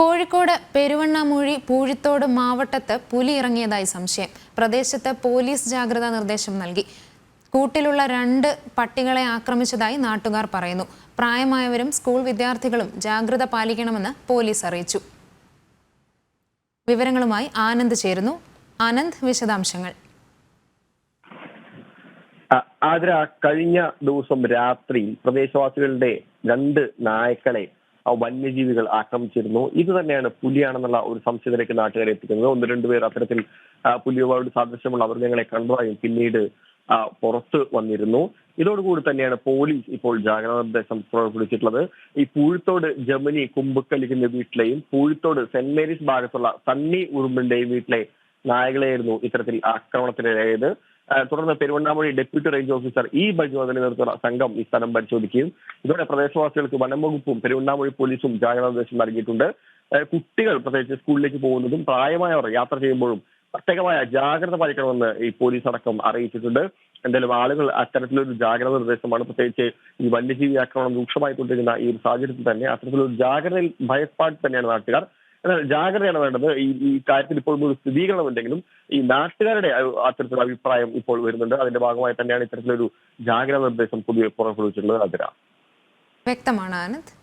കോഴിക്കോട് പെരുവണ്ണാമൂഴി പൂഴിത്തോട് മാവട്ടത്ത് പുലി ഇറങ്ങിയതായി സംശയം. പ്രദേശത്ത് പോലീസ് ജാഗ്രതാ നിർദ്ദേശം നൽകി. കൂട്ടിലുള്ള രണ്ട് പട്ടികളെ ആക്രമിച്ചതായി നാട്ടുകാർ പറയുന്നു. പ്രായമായവരും സ്കൂൾ വിദ്യാർത്ഥികളും ജാഗ്രത പാലിക്കണമെന്ന് പോലീസ് അറിയിച്ചു. വിവരങ്ങളുമായി ആനന്ദ് ചേരുന്നു. ആനന്ദ് വിശദാംശങ്ങൾ. ആതിര കഴിഞ്ഞ ദിവസം രാത്രി പ്രദേശവാസികളുടെ രണ്ട് നായ്ക്കളെ വന്യജീവികൾ ആക്രമിച്ചിരുന്നു. ഇത് തന്നെയാണ് പുലിയാണെന്നുള്ള ഒരു സംശയത്തിലേക്ക് നാട്ടുകാരെ എത്തിക്കുന്നത്. ഒന്ന് രണ്ടുപേർ അത്തരത്തിൽ പുലിയുമായിട്ട് സാദൃശ്യമുള്ള അവർ ഞങ്ങളെ കണ്ടതായും പിന്നീട് പുറത്ത് വന്നിരുന്നു. ഇതോടുകൂടി തന്നെയാണ് പോലീസ് ഇപ്പോൾ ജാഗ്രതാ നിർദ്ദേശം പുറപ്പെടുവിച്ചിട്ടുള്ളത്. ഈ പൂഴ്ത്തോട് ജമനി കുമ്പക്കലിക്കുന്ന വീട്ടിലെയും പൂഴ്ത്തോട് സെന്റ് മേരീസ് ഭാഗത്തുള്ള സണ്ണി ഉറുമ്പിന്റെയും വീട്ടിലെ നായകളെയായിരുന്നു ഇത്തരത്തിൽ ആക്രമണത്തിനിടയായത് തുടർന്ന് Peruvannamuzhi deputy range officer E ബൈജുവദിനെ നേതൃത്വമുള്ള സംഘം ഈ സ്ഥലം പരിശോധിക്കുകയും ഇതോടെ പ്രദേശവാസികൾക്ക് വനംവകുപ്പും പെരുവണ്ണാമൊഴി പോലീസും ജാഗ്രതാ നിർദ്ദേശം നൽകിയിട്ടുണ്ട് കുട്ടികൾ പ്രത്യേകിച്ച് സ്കൂളിലേക്ക് പോകുന്നതും പ്രായമായവർ യാത്ര ചെയ്യുമ്പോഴും പ്രത്യേകമായ ജാഗ്രത പാലിക്കണമെന്ന് ഈ പോലീസ് അടക്കം അറിയിച്ചിട്ടുണ്ട്. എന്തായാലും ആളുകൾ അത്തരത്തിലൊരു ജാഗ്രത നിർദ്ദേശമാണ്. പ്രത്യേകിച്ച് ഈ വന്യജീവി ആക്രമണം രൂക്ഷമായിക്കൊണ്ടിരിക്കുന്ന ഈ ഒരു സാഹചര്യത്തിൽ തന്നെ അത്തരത്തിലൊരു ജാഗ്രതയിൽ ഭയപ്പാട് തന്നെയാണ് നാട്ടുകാർ. എന്നാൽ ജാഗ്രതയാണ് വേണ്ടത്. ഈ ഈ കാര്യത്തിൽ ഇപ്പോൾ ഒരു സ്ഥിരീകരണം ഉണ്ടെങ്കിലും ഈ നാട്ടുകാരുടെ അത്തരത്തിലുള്ള അഭിപ്രായം ഇപ്പോൾ വരുന്നുണ്ട്. അതിന്റെ ഭാഗമായി തന്നെയാണ് ഇത്തരത്തിലൊരു ജാഗ്രതാ നിർദ്ദേശം പുതിയ പുറപ്പെടുവിച്ചിട്ടുള്ളത് അതിരാ. വ്യക്തമാണ് ആനന്ദ്.